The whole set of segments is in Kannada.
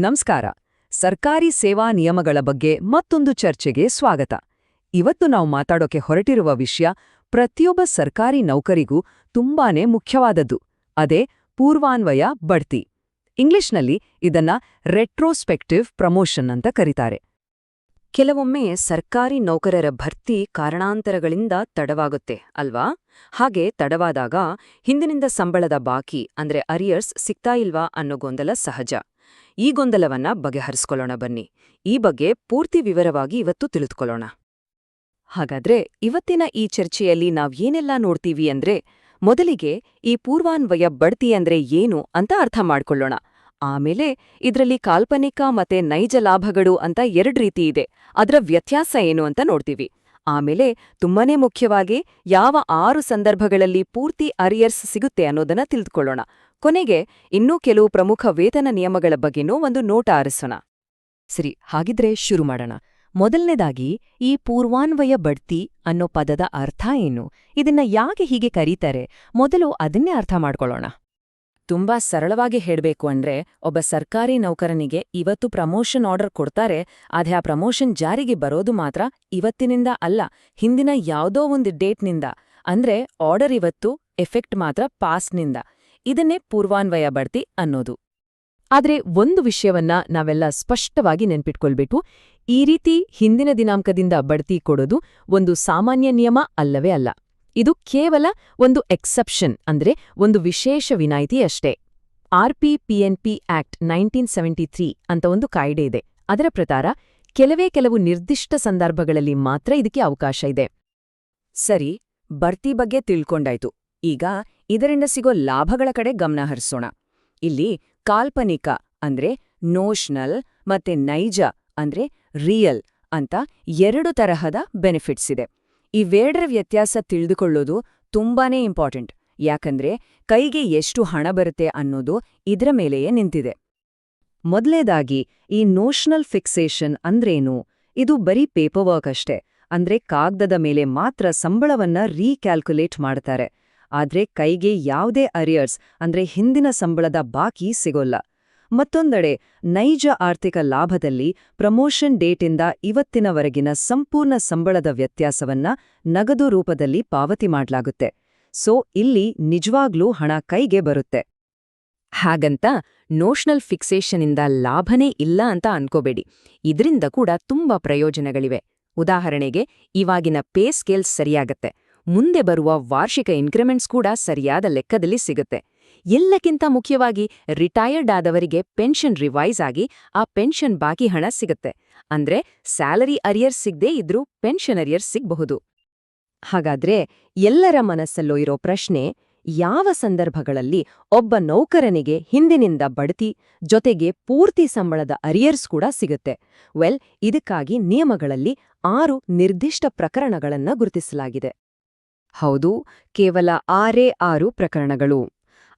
ನಮಸ್ಕಾರ. ಸರ್ಕಾರಿ ಸೇವಾ ನಿಯಮಗಳ ಬಗ್ಗೆ ಮತ್ತೊಂದು ಚರ್ಚೆಗೆ ಸ್ವಾಗತ. ಇವತ್ತು ನಾವು ಮಾತಾಡೋಕೆ ಹೊರಟಿರುವ ವಿಷಯ ಪ್ರತಿಯೊಬ್ಬ ಸರ್ಕಾರಿ ನೌಕರಿಗೂ ತುಂಬಾನೇ ಮುಖ್ಯವಾದದ್ದು. ಅದೇ ಪೂರ್ವಾನ್ವಯ ಬಡ್ತಿ. ಇಂಗ್ಲಿಷ್ನಲ್ಲಿ ಇದನ್ನ ರೆಟ್ರೋಸ್ಪೆಕ್ಟಿವ್ ಪ್ರಮೋಷನ್ ಅಂತ ಕರೀತಾರೆ. ಕೆಲವೊಮ್ಮೆ ಸರ್ಕಾರಿ ನೌಕರರ ಭರ್ತಿ ಕಾರಣಾಂತರಗಳಿಂದ ತಡವಾಗುತ್ತೆ ಅಲ್ವಾ? ಹಾಗೆ ತಡವಾದಾಗ ಹಿಂದಿನಿಂದ ಸಂಬಳದ ಬಾಕಿ, ಅಂದ್ರೆ ಅರಿಯರ್ಸ್, ಸಿಗ್ತಾ ಇಲ್ವಾ ಅನ್ನೋ ಗೊಂದಲ ಸಹಜ. ಈ ಗೊಂದಲವನ್ನ ಬಗೆಹರಿಸ್ಕೊಳ್ಳೋಣ ಬನ್ನಿ. ಈ ಬಗ್ಗೆ ಪೂರ್ತಿ ವಿವರವಾಗಿ ಇವತ್ತು ತಿಳಿದುಕೊಳ್ಳೋಣ. ಹಾಗಾದ್ರೆ ಇವತ್ತಿನ ಈ ಚರ್ಚೆಯಲ್ಲಿ ನಾವ್ ಏನೆಲ್ಲ ನೋಡ್ತೀವಿ ಅಂದ್ರೆ, ಮೊದಲಿಗೆ ಈ ಪೂರ್ವಾನ್ವಯ ಬಡ್ತಿ ಅಂದ್ರೆ ಏನು ಅಂತ ಅರ್ಥ ಮಾಡ್ಕೊಳ್ಳೋಣ. ಆಮೇಲೆ ಇದರಲ್ಲಿ ಕಾಲ್ಪನಿಕ ಮತ್ತೆ ನೈಜ ಲಾಭಗಳು ಅಂತ ಎರಡ್ ರೀತಿ ಇದೆ. ಅದರ ವ್ಯತ್ಯಾಸ ಏನು ಅಂತ ನೋಡ್ತೀವಿ. ಆಮೇಲೆ ತುಂಬಾನೇ ಮುಖ್ಯವಾಗಿ ಯಾವ ಆರು ಸಂದರ್ಭಗಳಲ್ಲಿ ಪೂರ್ತಿ ಅರಿಯರ್ಸ್ ಸಿಗುತ್ತೆ ಅನ್ನೋದನ್ನ ತಿಳಿದುಕೊಳ್ಳೋಣ. ಕೊನೆಗೆ ಇನ್ನೂ ಕೆಲವು ಪ್ರಮುಖ ವೇತನ ನಿಯಮಗಳ ಬಗ್ಗೆನೂ ಒಂದು ನೋಟ ಆರಿಸೋಣ. ಸರಿ, ಹಾಗಿದ್ರೆ ಶುರು ಮಾಡೋಣ. ಮೊದಲನೇದಾಗಿ, ಈ ಪೂರ್ವಾನ್ವಯ ಬಡ್ತಿ ಅನ್ನೋ ಪದದ ಅರ್ಥ ಏನು? ಇದನ್ನ ಯಾಕೆ ಹೀಗೆ ಕರೀತಾರೆ? ಮೊದಲು ಅದನ್ನೇ ಅರ್ಥ ಮಾಡ್ಕೊಳ್ಳೋಣ. ತುಂಬಾ ಸರಳವಾಗಿ ಹೇಳಬೇಕು ಅಂದ್ರೆ, ಒಬ್ಬ ಸರ್ಕಾರಿ ನೌಕರನಿಗೆ ಇವತ್ತು ಪ್ರಮೋಷನ್ ಆರ್ಡರ್ ಕೊಡ್ತಾರೆ, ಆದರೆ ಆ ಪ್ರಮೋಷನ್ ಜಾರಿಗೆ ಬರೋದು ಮಾತ್ರ ಇವತ್ತಿನಿಂದ ಅಲ್ಲ, ಹಿಂದಿನ ಯಾವುದೋ ಒಂದು ಡೇಟ್ನಿಂದ. ಅಂದ್ರೆ ಆರ್ಡರ್ ಇವತ್ತು, ಎಫೆಕ್ಟ್ ಮಾತ್ರ ಪಾಸ್ನಿಂದ ಇದನ್ನೇ ಪೂರ್ವಾನ್ವಯ ಬಡ್ತಿ ಅನ್ನೋದು. ಆದರೆ ಒಂದು ವಿಷಯವನ್ನ ನಾವೆಲ್ಲ ಸ್ಪಷ್ಟವಾಗಿ ನೆನ್ಪಿಟ್ಕೊಳ್ಬೇಕು. ಈ ರೀತಿ ಹಿಂದಿನ ದಿನಾಂಕದಿಂದ ಬಡ್ತಿ ಕೊಡೋದು ಒಂದು ಸಾಮಾನ್ಯ ನಿಯಮ ಅಲ್ಲವೇ ಅಲ್ಲ. ಇದು ಕೇವಲ ಒಂದು ಎಕ್ಸೆಪ್ಷನ್ ಅಂದ್ರೆ ಒಂದು ವಿಶೇಷ ವಿನಾಯಿತಿ ಅಷ್ಟೇ. R P P N P act nineteen seventy three ಅಂತ ಒಂದು ಕಾಯ್ದೆ ಇದೆ. ಅದರ ಪ್ರಕಾರ ಕೆಲವೇ ಕೆಲವು ನಿರ್ದಿಷ್ಟ ಸಂದರ್ಭಗಳಲ್ಲಿ ಮಾತ್ರ ಇದಕ್ಕೆ ಅವಕಾಶ ಇದೆ. ಸರಿ, ಬಡ್ತಿ ಬಗ್ಗೆ ತಿಳ್ಕೊಂಡಾಯ್ತು. ಈಗ ಇದರಿಂದ ಸಿಗೋ ಲಾಭಗಳ ಕಡೆ ಗಮನ ಹರಿಸೋಣ. ಇಲ್ಲಿ ಕಾಲ್ಪನಿಕ ಅಂದ್ರೆ ನೋಷನಲ್ ಮತ್ತೆ ನೈಜ ಅಂದ್ರೆ ರಿಯಲ್ ಅಂತ ಎರಡು ತರಹದ ಬೆನಿಫಿಟ್ಸ್ ಇದೆ. ಇವೆರಡರ ವ್ಯತ್ಯಾಸ ತಿಳಿದುಕೊಳ್ಳೋದು ತುಂಬಾನೇ ಇಂಪಾರ್ಟೆಂಟ್ ಯಾಕಂದ್ರೆ ಕೈಗೆ ಎಷ್ಟು ಹಣ ಬರುತ್ತೆ ಅನ್ನೋದು ಇದರ ಮೇಲೆಯೇ ನಿಂತಿದೆ. ಮೊದಲೇದಾಗಿ ಈ ನೋಷನಲ್ ಫಿಕ್ಸೇಷನ್ ಅಂದ್ರೇನು? ಇದು ಬರೀ ಪೇಪರ್ ವರ್ಕ್ ಅಷ್ಟೇ. ಅಂದ್ರೆ ಕಾಗ್ದದ ಮೇಲೆ ಮಾತ್ರ ಸಂಬಳವನ್ನ ರೀಕ್ಯಾಲ್ಕುಲೇಟ್ ಮಾಡ್ತಾರೆ. ಆದ್ರೆ ಕೈಗೆ ಯಾವುದೇ ಅರಿಯರ್ಸ್ ಅಂದ್ರೆ ಹಿಂದಿನ ಸಂಬಳದ ಬಾಕಿ ಸಿಗೋಲ್ಲ. ಮತ್ತೊಂದೆಡೆ, ನೈಜ ಆರ್ಥಿಕ ಲಾಭದಲ್ಲಿ ಪ್ರಮೋಷನ್ ಡೇಟಿಂದ ಇವತ್ತಿನವರೆಗಿನ ಸಂಪೂರ್ಣ ಸಂಬಳದ ವ್ಯತ್ಯಾಸವನ್ನ ನಗದು ರೂಪದಲ್ಲಿ ಪಾವತಿ ಮಾಡಲಾಗುತ್ತೆ. ಸೊ, ಇಲ್ಲಿ ನಿಜವಾಗ್ಲೂ ಹಣ ಕೈಗೆ ಬರುತ್ತೆ. ಹಾಗಂತ ನೋಷನಲ್ ಫಿಕ್ಸೇಷನ್ನಿಂದ ಲಾಭನೇ ಇಲ್ಲ ಅಂತ ಅನ್ಕೋಬೇಡಿ. ಇದರಿಂದ ಕೂಡ ತುಂಬಾ ಪ್ರಯೋಜನಗಳಿವೆ. ಉದಾಹರಣೆಗೆ, ಇವಾಗಿನ ಪೇ ಸ್ಕೇಲ್ಸ್ ಸರಿಯಾಗತ್ತೆ. ಮುಂದೆ ಬರುವ ವಾರ್ಷಿಕ ಇನ್ಕ್ರಿಮೆಂಟ್ಸ್ ಕೂಡ ಸರಿಯಾದ ಲೆಕ್ಕದಲ್ಲಿ ಸಿಗುತ್ತೆ. ಎಲ್ಲಕ್ಕಿಂತ ಮುಖ್ಯವಾಗಿ ರಿಟೈರ್ಡ್ ಆದವರಿಗೆ ಪೆನ್ಷನ್ ರಿವೈಸ್ ಆಗಿ ಆ ಪೆನ್ಷನ್ ಬಾಕಿ ಹಣ ಸಿಗುತ್ತೆ. ಅಂದ್ರೆ ಸ್ಯಾಲರಿ ಅರಿಯರ್ಸ್ ಸಿಗದೇ ಇದ್ರೂ ಪೆನ್ಷನ್ ಅರಿಯರ್ಸ್ ಸಿಗಬಹುದು. ಹಾಗಾದ್ರೆ ಎಲ್ಲರ ಮನಸ್ಸಲ್ಲೂ ಇರೋ ಪ್ರಶ್ನೆ, ಯಾವ ಸಂದರ್ಭಗಳಲ್ಲಿ ಒಬ್ಬ ನೌಕರನಿಗೆ ಹಿಂದಿನಿಂದ ಬಡ್ತಿ ಜೊತೆಗೆ ಪೂರ್ತಿ ಸಂಬಳದ ಅರಿಯರ್ಸ್ ಕೂಡ ಸಿಗುತ್ತೆ. ವೆಲ್ ಇದಕ್ಕಾಗಿ ನಿಯಮಗಳಲ್ಲಿ ಆರು ನಿರ್ದಿಷ್ಟ ಪ್ರಕರಣಗಳನ್ನ ಗುರುತಿಸಲಾಗಿದೆ. ಹೌದು, ಕೇವಲ ಆರೇ ಆರು ಪ್ರಕರಣಗಳು.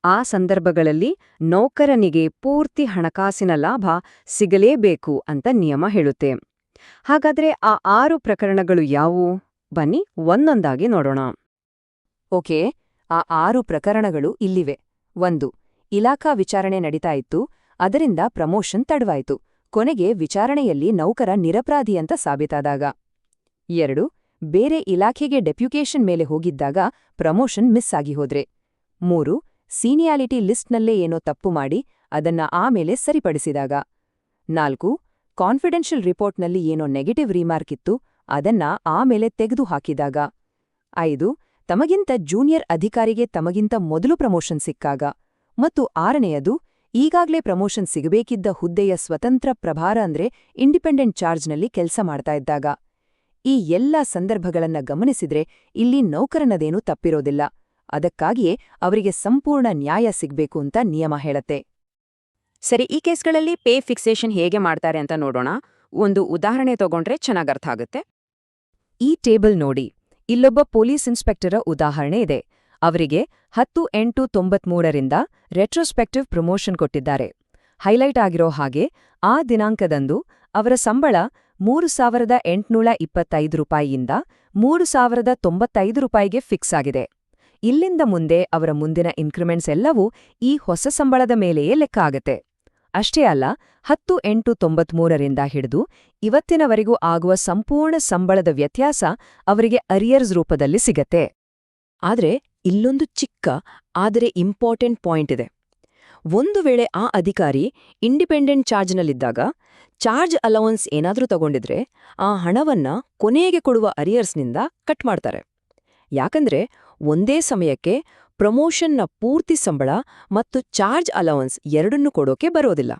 ಆ ಸಂದರ್ಭಗಳಲ್ಲಿ ನೌಕರನಿಗೆ ಪೂರ್ತಿ ಹಣಕಾಸಿನ ಲಾಭ ಸಿಗಲೇಬೇಕು ಅಂತ ನಿಯಮ ಹೇಳುತ್ತೆ. ಹಾಗಾದ್ರೆ ಆ ಆರು ಪ್ರಕರಣಗಳು ಯಾವುವು? ಬನ್ನಿ ಒಂದೊಂದಾಗಿ ನೋಡೋಣ. ಓಕೆ, ಆ ಆರು ಪ್ರಕರಣಗಳು ಇಲ್ಲಿವೆ. ಒಂದು, ಇಲಾಖಾ ವಿಚಾರಣೆ ನಡೀತಾ ಇತ್ತು, ಅದರಿಂದ ಪ್ರಮೋಷನ್ ತಡವಾಯಿತು. ಕೊನೆಗೆ ವಿಚಾರಣೆಯಲ್ಲಿ ನೌಕರ ನಿರಪರಾಧಿ ಅಂತ ಸಾಬೀತಾದಾಗ. ಎರಡು ಬೇರೆ ಇಲಾಖೆಗೆ ಡೆಪ್ಯುಕೇಷನ್ ಮೇಲೆ ಹೋಗಿದ್ದಾಗ ಪ್ರಮೋಷನ್ ಮಿಸ್ ಆಗಿ ಹೋದ್ರೆ. ಮೂರು, ಸೀನಿಯಾಲಿಟಿ ಲಿಸ್ಟ್ನಲ್ಲೇ ಏನೋ ತಪ್ಪು ಮಾಡಿ ಅದನ್ನ ಆಮೇಲೆ ಸರಿಪಡಿಸಿದಾಗ. ನಾಲ್ಕು, ಕಾನ್ಫಿಡೆನ್ಷಿಯಲ್ ರಿಪೋರ್ಟ್ನಲ್ಲಿ ಏನೋ ನೆಗೆಟಿವ್ ರಿಮಾರ್ಕ್ ಇತ್ತು, ಅದನ್ನ ಆಮೇಲೆ ತೆಗೆದು ಹಾಕಿದಾಗ. ಐದು, ತಮಗಿಂತ ಜೂನಿಯರ್ ಅಧಿಕಾರಿಗೆ ತಮಗಿಂತ ಮೊದಲು ಪ್ರಮೋಷನ್ ಸಿಕ್ಕಾಗ. ಮತ್ತು ಆರನೆಯದು, ಈಗಾಗ್ಲೇ ಪ್ರಮೋಷನ್ ಸಿಗಬೇಕಿದ್ದ ಹುದ್ದೆಯ ಸ್ವತಂತ್ರ ಪ್ರಭಾರ ಅಂದ್ರೆ ಇಂಡಿಪೆಂಡೆಂಟ್ ಚಾರ್ಜ್ನಲ್ಲಿ ಕೆಲಸ ಮಾಡ್ತಾ ಇದ್ದಾಗ. ಈ ಎಲ್ಲ ಸಂದರ್ಭಗಳನ್ನ ಗಮನಿಸಿದ್ರೆ ಇಲ್ಲಿ ನೌಕರನದೇನೂ ತಪ್ಪಿರೋದಿಲ್ಲ. ಅದಕ್ಕಾಗಿಯೇ ಅವರಿಗೆ ಸಂಪೂರ್ಣ ನ್ಯಾಯ ಸಿಗ್ಬೇಕು ಅಂತ ನಿಯಮ ಹೇಳತ್ತೆ. ಸರಿ, ಈ ಕೇಸ್ಗಳಲ್ಲಿ ಪೇ ಫಿಕ್ಸೇಷನ್ ಹೇಗೆ ಮಾಡ್ತಾರೆ ಅಂತ ನೋಡೋಣ. ಒಂದು ಉದಾಹರಣೆ ತಗೊಂಡ್ರೆ ಚೆನ್ನಾಗಿ ಅರ್ಥ ಆಗುತ್ತೆ. ಈ ಟೇಬಲ್ ನೋಡಿ. ಇಲ್ಲೊಬ್ಬ ಪೊಲೀಸ್ ಇನ್ಸ್ಪೆಕ್ಟರ ಉದಾಹರಣೆ ಇದೆ. ಅವರಿಗೆ ಹತ್ತು ಎಂಟು ತೊಂಬತ್ಮೂರರಿಂದ ರೆಟ್ರೋಸ್ಪೆಕ್ಟಿವ್ ಪ್ರಮೋಷನ್ ಕೊಟ್ಟಿದ್ದಾರೆ. ಹೈಲೈಟ್ ಆಗಿರೋ ಹಾಗೆ ಆ ದಿನಾಂಕದಂದು ಅವರ ಸಂಬಳ ಮೂರು ಸಾವಿರದ ಎಂಟುನೂರ ಇಪ್ಪತ್ತೈದು ರೂಪಾಯಿಯಿಂದ ಮೂರು ಸಾವಿರದ ತೊಂಬತ್ತೈದು ರೂಪಾಯಿಗೆ ಫಿಕ್ಸ್ ಆಗಿದೆ. ಇಲ್ಲಿಂದ ಮುಂದೆ ಅವರ ಮುಂದಿನ ಇನ್ಕ್ರಿಮೆಂಟ್ಸ್ ಎಲ್ಲವೂ ಈ ಹೊಸ ಸಂಬಳದ ಮೇಲೆಯೇ ಲೆಕ್ಕ ಆಗತ್ತೆ. ಅಷ್ಟೇ ಅಲ್ಲ, ಹತ್ತು ಎಂಟು ತೊಂಬತ್ಮೂರರಿಂದ ಹಿಡಿದು ಇವತ್ತಿನವರೆಗೂ ಆಗುವ ಸಂಪೂರ್ಣ ಸಂಬಳದ ವ್ಯತ್ಯಾಸ ಅವರಿಗೆ ಅರಿಯರ್ಸ್ ರೂಪದಲ್ಲಿ ಸಿಗತ್ತೆ. ಆದರೆ ಇಲ್ಲೊಂದು ಚಿಕ್ಕ, ಆದರೆ ಇಂಪಾರ್ಟೆಂಟ್ ಪಾಯಿಂಟ್ ಇದೆ. ಒಂದು ವೇಳೆ ಆ ಅಧಿಕಾರಿ ಇಂಡಿಪೆಂಡೆಂಟ್ ಚಾರ್ಜ್ನಲ್ಲಿದ್ದಾಗ ಚಾರ್ಜ್ ಅಲೌನ್ಸ್ ಏನಾದರೂ ತಗೊಂಡಿದ್ರೆ ಆ ಹಣವನ್ನ ಕೊನೆಗೆ ಕೊಡುವ ಅರಿಯರ್ಸ್ನಿಂದ ಕಟ್ ಮಾಡ್ತಾರೆ. ಯಾಕಂದ್ರೆ ಒಂದೇ ಸಮಯಕ್ಕೆ ಪ್ರಮೋಷನ್ನ ಪೂರ್ತಿ ಸಂಬಳ ಮತ್ತು ಚಾರ್ಜ್ ಅಲವನ್ಸ್ ಎರಡನ್ನೂ ಕೊಡೋಕೆ ಬರೋದಿಲ್ಲ.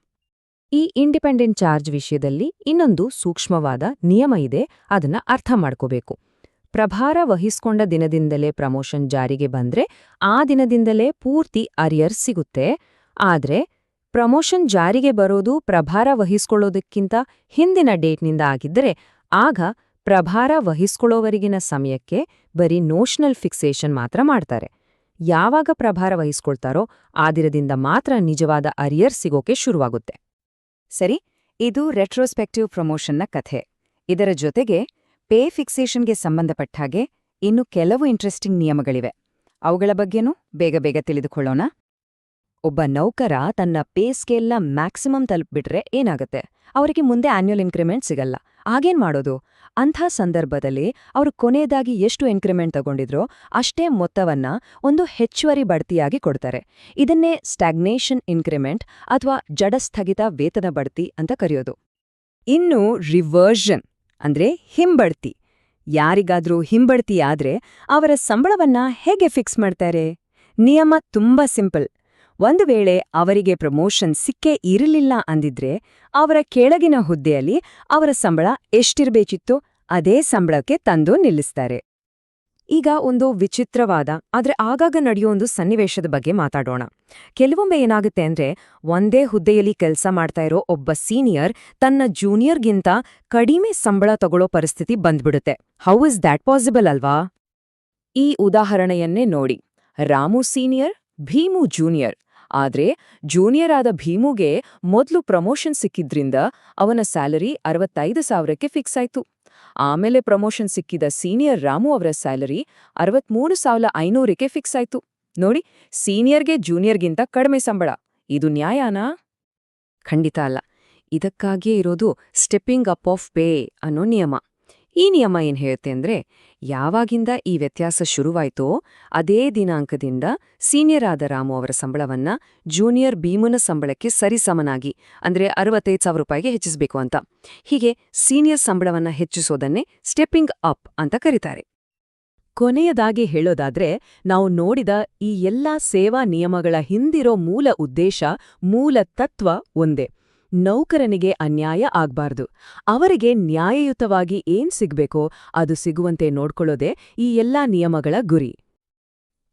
ಈ ಇಂಡಿಪೆಂಡೆಂಟ್ ಚಾರ್ಜ್ ವಿಷಯದಲ್ಲಿ ಇನ್ನೊಂದು ಸೂಕ್ಷ್ಮವಾದ ನಿಯಮ ಇದೆ, ಅದನ್ನ ಅರ್ಥ ಮಾಡ್ಕೋಬೇಕು. ಪ್ರಭಾರ ವಹಿಸ್ಕೊಂಡ ದಿನದಿಂದಲೇ ಪ್ರಮೋಷನ್ ಜಾರಿಗೆ ಬಂದ್ರೆ ಆ ದಿನದಿಂದಲೇ ಪೂರ್ತಿ ಅರಿಯರ್ ಸಿಗುತ್ತೆ. ಆದ್ರೆ, ಪ್ರಮೋಷನ್ ಜಾರಿಗೆ ಬರೋದು ಪ್ರಭಾರ ವಹಿಸ್ಕೊಳ್ಳೋದಕ್ಕಿಂತ ಹಿಂದಿನ ಡೇಟ್ನಿಂದ ಆಗಿದ್ದರೆ ಆಗ ಪ್ರಭಾರ ವಹಿಸ್ಕೊಳ್ಳೋವರೆಗಿನ ಸಮಯಕ್ಕೆ ಬರೀ ನೋಷನಲ್ ಫಿಕ್ಸೇಷನ್ ಮಾತ್ರ ಮಾಡ್ತಾರೆ. ಯಾವಾಗ ಪ್ರಭಾರ ವಹಿಸ್ಕೊಳ್ತಾರೋ ಆ ದಿನದಿಂದ ಮಾತ್ರ ನಿಜವಾದ ಅರಿಯರ್ ಸಿಗೋಕೆ ಶುರುವಾಗುತ್ತೆ. ಸರಿ, ಇದು ರೆಟ್ರೋಸ್ಪೆಕ್ಟಿವ್ ಪ್ರಮೋಷನ್ನ ಕಥೆ. ಇದರ ಜೊತೆಗೆ ಪೇ ಫಿಕ್ಸೇಷನ್ಗೆ ಸಂಬಂಧಪಟ್ಟ ಹಾಗೆ ಇನ್ನು ಕೆಲವು ಇಂಟ್ರೆಸ್ಟಿಂಗ್ ನಿಯಮಗಳಿವೆ. ಅವುಗಳ ಬಗ್ಗೆನೂ ಬೇಗ ಬೇಗ ತಿಳಿದುಕೊಳ್ಳೋಣ. ಒಬ್ಬ ನೌಕರ ತನ್ನ ಪೇ ಸ್ಕೇಲ್ನ ಮ್ಯಾಕ್ಸಿಮಮ್ ತಲುಪಿಬಿಟ್ರೆ ಏನಾಗುತ್ತೆ? ಅವರಿಗೆ ಮುಂದೆ ಆನ್ಯುಯಲ್ ಇನ್ಕ್ರಿಮೆಂಟ್ ಸಿಗಲ್ಲ. ಆಗೇನ್ ಮಾಡೋದು? ಅಂಥ ಸಂದರ್ಭದಲ್ಲಿ ಅವರು ಕೊನೆಯದಾಗಿ ಎಷ್ಟು ಇನ್ಕ್ರಿಮೆಂಟ್ ತಗೊಂಡಿದ್ರೋ ಅಷ್ಟೇ ಮೊತ್ತವನ್ನ ಒಂದು ಹೆಚ್ಚುವರಿ ಬಡ್ತಿಯಾಗಿ ಕೊಡ್ತಾರೆ. ಇದನ್ನೇ ಸ್ಟ್ಯಾಗ್ನೇಷನ್ ಇನ್ಕ್ರಿಮೆಂಟ್ ಅಥವಾ ಜಡಸ್ಥಗಿತ ವೇತನ ಬಡ್ತಿ ಅಂತ ಕರೆಯೋದು. ಇನ್ನು ರಿವರ್ಷನ್ ಅಂದ್ರೆ ಹಿಂಬಡ್ತಿ. ಯಾರಿಗಾದ್ರೂ ಹಿಂಬಡ್ತಿ ಆದ್ರೆ ಅವರ ಸಂಬಳವನ್ನ ಹೇಗೆ ಫಿಕ್ಸ್ ಮಾಡ್ತಾರೆ? ನಿಯಮ ತುಂಬಾ ಸಿಂಪಲ್ ಒಂದು ವೇಳೆ ಅವರಿಗೆ ಪ್ರಮೋಷನ್ ಸಿಕ್ಕೇ ಇರಲಿಲ್ಲ ಅಂದಿದ್ರೆ, ಅವರ ಕೆಳಗಿನ ಹುದ್ದೆಯಲ್ಲಿ ಅವರ ಸಂಬಳ ಎಷ್ಟಿರಬೇಕಿತ್ತು, ಅದೇ ಸಂಬಳಕ್ಕೆ ತಂದು ನಿಲ್ಲಿಸ್ತಾರೆ. ಈಗ ಒಂದು ವಿಚಿತ್ರವಾದ, ಆದರೆ ಆಗಾಗ ನಡೆಯೋ ಒಂದು ಸನ್ನಿವೇಶದ ಬಗ್ಗೆ ಮಾತಾಡೋಣ. ಕೆಲವೊಮ್ಮೆ ಏನಾಗುತ್ತೆ ಅಂದ್ರೆ, ಒಂದೇ ಹುದ್ದೆಯಲ್ಲಿ ಕೆಲಸ ಮಾಡ್ತಾ ಇರೋ ಒಬ್ಬ ಸೀನಿಯರ್ ತನ್ನ ಜೂನಿಯರ್ಗಿಂತ ಕಡಿಮೆ ಸಂಬಳ ತಗೊಳ್ಳೋ ಪರಿಸ್ಥಿತಿ ಬಂದ್ಬಿಡುತ್ತೆ. ಹೌ ಇಸ್ ದ್ಯಾಟ್ ಪಾಸಿಬಲ್ ಅಲ್ವಾ? ಈ ಉದಾಹರಣೆಯನ್ನೇ ನೋಡಿ. Ramu senior, Bhimu junior. ಆದ್ರೆ ಜೂನಿಯರ್ ಆದ ಭೀಮುಗೆ ಮೊದ್ಲು ಪ್ರಮೋಷನ್ ಸಿಕ್ಕಿದ್ರಿಂದ ಅವನ ಸ್ಯಾಲರಿ ಅರವತ್ತೈದು ಸಾವಿರಕ್ಕೆ ಫಿಕ್ಸ್ ಆಯ್ತು. ಆಮೇಲೆ ಪ್ರಮೋಷನ್ ಸಿಕ್ಕಿದ ಸೀನಿಯರ್ ರಾಮು ಅವರ ಸ್ಯಾಲರಿ ಅರವತ್ಮೂರು ಸಾವಿರ ಐನೂರಕ್ಕೆ ಫಿಕ್ಸ್ ಆಯ್ತು. ನೋಡಿ ಸೀನಿಯರ್ಗೆ ಜೂನಿಯರ್ಗಿಂತ ಕಡಿಮೆ ಸಂಬಳ. ಇದು ನ್ಯಾಯನಾ? ಖಂಡಿತ ಅಲ್ಲ. ಇದಕ್ಕಾಗಿಯೇ ಇರೋದು ಸ್ಟೆಪ್ಪಿಂಗ್ ಅಪ್ ಆಫ್ ಪೇ ಅನ್ನೋ ನಿಯಮ. ಈ ನಿಯಮ ಏನ್ ಹೇಳುತ್ತೆ ಅಂದ್ರೆ, ಯಾವಾಗಿಂದ ಈ ವ್ಯತ್ಯಾಸ ಶುರುವಾಯ್ತೋ ಅದೇ ದಿನಾಂಕದಿಂದ ಸೀನಿಯರ್ ಆದ ರಾಮು ಅವರ ಸಂಬಳವನ್ನ ಜೂನಿಯರ್ ಭೀಮನ ಸಂಬಳಕ್ಕೆ ಸರಿಸಮನಾಗಿ, ಅಂದ್ರೆ ಅರವತ್ತೈದು ಸಾವಿರ ರೂಪಾಯಿಗೆ ಹೆಚ್ಚಿಸಬೇಕು ಅಂತ. ಹೀಗೆ ಸೀನಿಯರ್ ಸಂಬಳವನ್ನ ಹೆಚ್ಚಿಸೋದನ್ನೇ ಸ್ಟೆಪ್ಪಿಂಗ್ ಅಪ್ ಅಂತ ಕರೀತಾರೆ. ಕೊನೆಯದಾಗಿ ಹೇಳೋದಾದ್ರೆ, ನಾವು ನೋಡಿದ ಈ ಎಲ್ಲಾ ಸೇವಾ ನಿಯಮಗಳ ಹಿಂದಿರೋ ಮೂಲ ಉದ್ದೇಶ, ಮೂಲ ತತ್ವ ಒಂದೇ. ನೌಕರನಿಗೆ ಅನ್ಯಾಯ ಆಗ್ಬಾರ್ದು. ಅವರಿಗೆ ನ್ಯಾಯಯುತವಾಗಿ ಏನ್ ಸಿಗ್ಬೇಕೋ ಅದು ಸಿಗುವಂತೆ ನೋಡ್ಕೊಳ್ಳೋದೇ ಈ ಎಲ್ಲಾ ನಿಯಮಗಳ ಗುರಿ.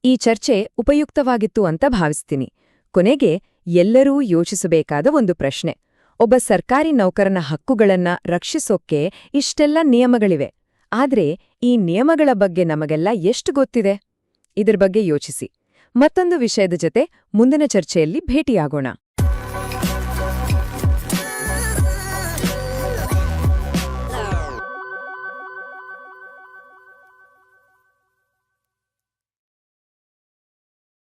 ಈ ಚರ್ಚೆ ಉಪಯುಕ್ತವಾಗಿತ್ತು ಅಂತ ಭಾವಿಸ್ತೀನಿ. ಕೊನೆಗೆ ಎಲ್ಲರೂ ಯೋಚಿಸಬೇಕಾದ ಒಂದು ಪ್ರಶ್ನೆ. ಒಬ್ಬ ಸರ್ಕಾರಿ ನೌಕರನ ಹಕ್ಕುಗಳನ್ನ ರಕ್ಷಿಸೋಕ್ಕೆ ಇಷ್ಟೆಲ್ಲ ನಿಯಮಗಳಿವೆ. ಆದ್ರೆ ಈ ನಿಯಮಗಳ ಬಗ್ಗೆ ನಮಗೆಲ್ಲ ಎಷ್ಟು ಗೊತ್ತಿದೆ? ಇದ್ರ ಬಗ್ಗೆ ಯೋಚಿಸಿ. ಮತ್ತೊಂದು ವಿಷಯದ ಜೊತೆ ಮುಂದಿನ ಚರ್ಚೆಯಲ್ಲಿ ಭೇಟಿಯಾಗೋಣ.